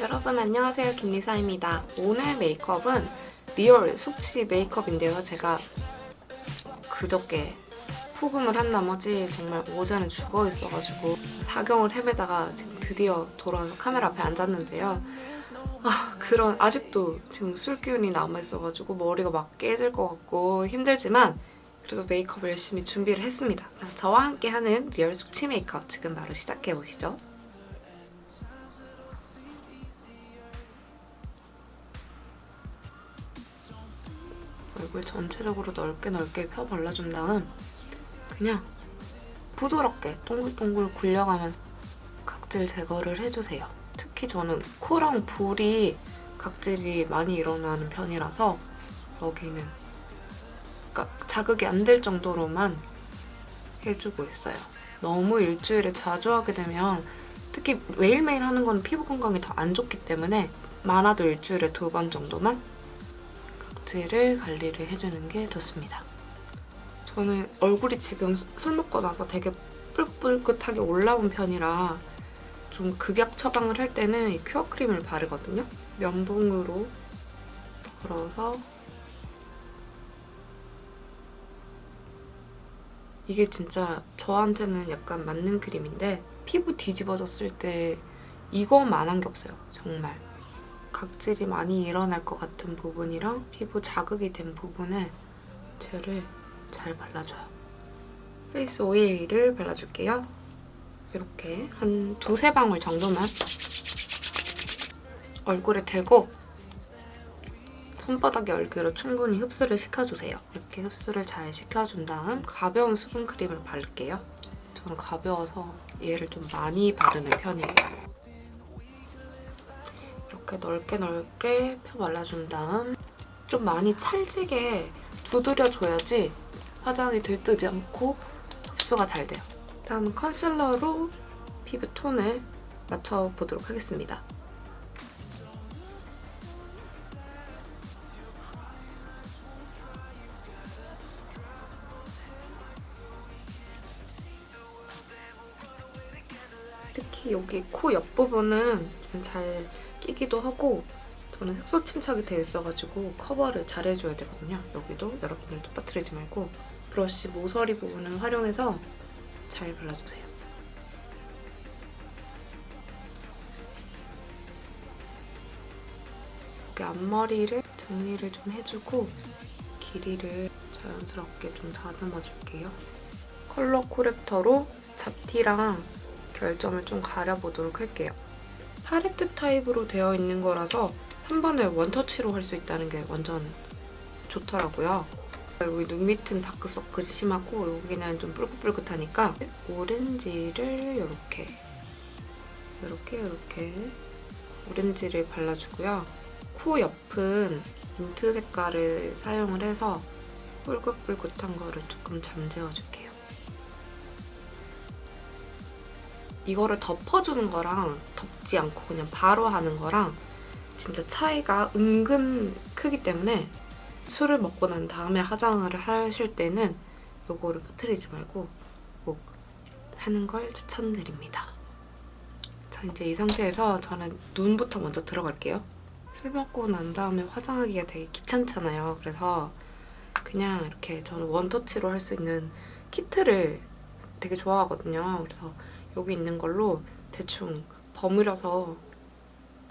여러분 안녕하세요 김리사입니다. 오늘 메이크업은 리얼 숙취 메이크업인데요. 제가 그저께 폭음을 한 나머지 정말 오전에 죽어 있어가지고 사경을 헤매다가 지금 드디어 돌아와서 카메라 앞에 앉았는데요. 아 그런 아직도 지금 술 기운이 남아 있어가지고 머리가 막 깨질 것 같고 힘들지만 그래도 메이크업을 열심히 준비를 했습니다. 그래서 저와 함께 하는 리얼 숙취 메이크업 지금 바로 시작해 보시죠. 얼굴 전체적으로 넓게 넓게 펴 발라준 다음 그냥 부드럽게 동글동글 굴려가면서 각질 제거를 해주세요. 특히 저는 코랑 볼이 각질이 많이 일어나는 편이라서 여기는 그러니까 자극이 안 될 정도로만 해주고 있어요. 너무 일주일에 자주 하게 되면 특히 매일매일 하는 건 피부 건강에 더 안 좋기 때문에 많아도 일주일에 두 번 정도만 각질을 관리를 해주는 게 좋습니다. 저는 얼굴이 지금 술 먹고 나서 되게 뿔뿔긋하게 올라온 편이라 좀 극약 처방을 할 때는 이 큐어 크림을 바르거든요. 면봉으로 덜어서 이게 진짜 저한테는 약간 맞는 크림인데 피부 뒤집어졌을 때 이거만한 게 없어요. 정말. 각질이 많이 일어날 것 같은 부분이랑 피부 자극이 된 부분에 젤을 잘 발라줘요. 페이스 오일을 발라줄게요. 이렇게 한 두세 방울 정도만 얼굴에 대고 손바닥에 얼굴을 충분히 흡수를 시켜주세요. 이렇게 흡수를 잘 시켜준 다음 가벼운 수분 크림을 바를게요. 저는 가벼워서 얘를 좀 많이 바르는 편이에요. 이렇게 넓게 넓게 펴 발라준 다음 좀 많이 찰지게 두드려줘야지 화장이 들뜨지 않고 흡수가 잘 돼요. 다음 컨실러로 피부 톤을 맞춰보도록 하겠습니다. 특히 여기 코 옆부분은 좀 잘 끼기도 하고 저는 색소 침착이 되어 있어가지고 커버를 잘 해줘야 되거든요. 여기도 여러분들도 빠뜨리지 말고 브러쉬 모서리 부분을 활용해서 잘 발라주세요. 이렇게 앞머리를 정리를 좀 해주고 길이를 자연스럽게 좀 다듬어 줄게요. 컬러 코렉터로 잡티랑 결점을 좀 가려보도록 할게요. 팔레트 타입으로 되어 있는 거라서 한 번에 원터치로 할 수 있다는 게 완전 좋더라고요. 여기 눈 밑은 다크서클이 심하고 여기는 좀 뿔긋뿔긋하니까 오렌지를 이렇게 이렇게 이렇게 오렌지를 발라주고요. 코 옆은 민트 색깔을 사용을 해서 뿔긋뿔긋한 거를 조금 잠재워줄게요. 이거를 덮어주는 거랑 덮지 않고 그냥 바로 하는 거랑 진짜 차이가 은근 크기 때문에 술을 먹고 난 다음에 화장을 하실 때는 요거를 퍼뜨리지 말고 꼭 하는 걸 추천드립니다. 자 이제 이 상태에서 저는 눈부터 먼저 들어갈게요. 술 먹고 난 다음에 화장하기가 되게 귀찮잖아요. 그래서 그냥 이렇게 저는 원터치로 할 수 있는 키트를 되게 좋아하거든요. 그래서 여기 있는 걸로 대충 버무려서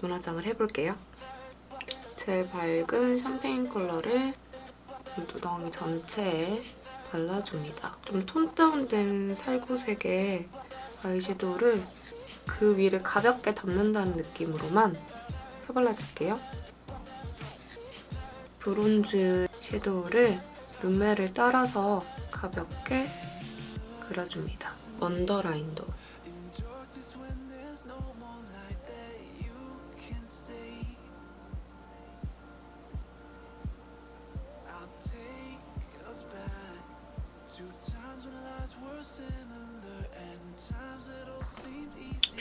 눈화장을 해볼게요. 제 밝은 샴페인 컬러를 눈두덩이 전체에 발라줍니다. 좀 톤 다운된 살구색의 아이섀도우를 그 위를 가볍게 덮는다는 느낌으로만 펴발라줄게요. 브론즈 섀도우를 눈매를 따라서 가볍게 그려줍니다. 언더라인도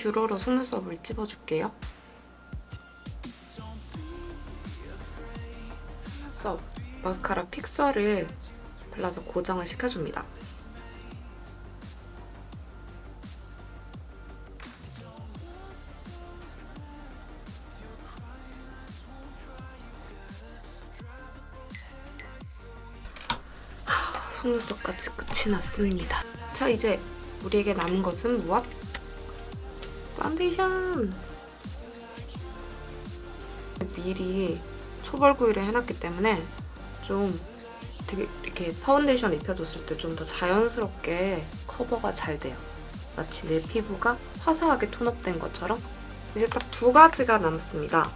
뷰러로 속눈썹을 찝어줄게요. 눈썹 마스카라 픽서를 발라서 고정을 시켜줍니다. 하, 속눈썹까지 끝이 났습니다. 자 이제 우리에게 남은 것은 무엇? 파운데이션! 미리 초벌구이를 해놨기 때문에 좀 되게 이렇게 파운데이션 입혀줬을 때 좀 더 자연스럽게 커버가 잘 돼요. 마치 내 피부가 화사하게 톤업된 것처럼 이제 딱 두 가지가 남았습니다.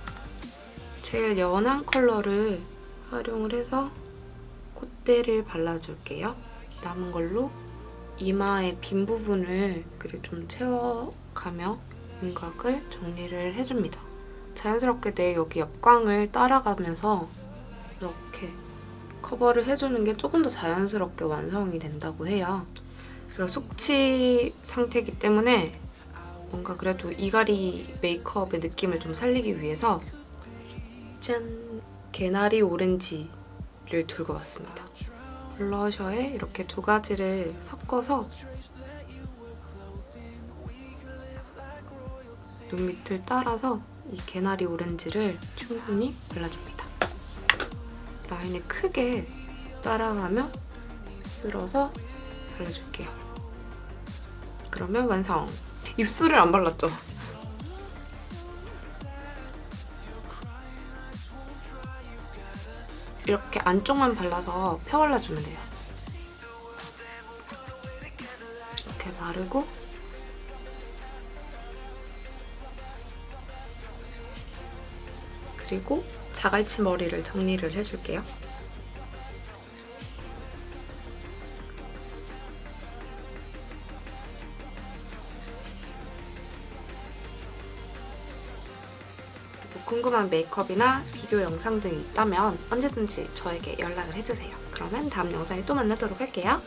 제일 연한 컬러를 활용을 해서 콧대를 발라줄게요. 남은 걸로 이마의 빈 부분을 그리고 좀 채워가며 윤곽을 정리를 해줍니다. 자연스럽게 내 여기 옆광을 따라가면서 이렇게 커버를 해주는 게 조금 더 자연스럽게 완성이 된다고 해요. 그리고 숙취 상태이기 때문에 뭔가 그래도 이갈이 메이크업의 느낌을 좀 살리기 위해서 짠! 개나리 오렌지를 들고 왔습니다. 블러셔에 이렇게 두 가지를 섞어서 눈 밑을 따라서 이 개나리 오렌지를 충분히 발라줍니다. 라인을 크게 따라가며 쓸어서 발라줄게요. 그러면 완성! 입술을 안 발랐죠? 이렇게 안쪽만 발라서 펴발라주면 돼요. 이렇게 바르고 그리고 자갈치 머리를 정리를 해줄게요. 궁금한 메이크업이나 비교 영상 등이 있다면 언제든지 저에게 연락을 해주세요. 그러면 다음 영상에 또 만나도록 할게요.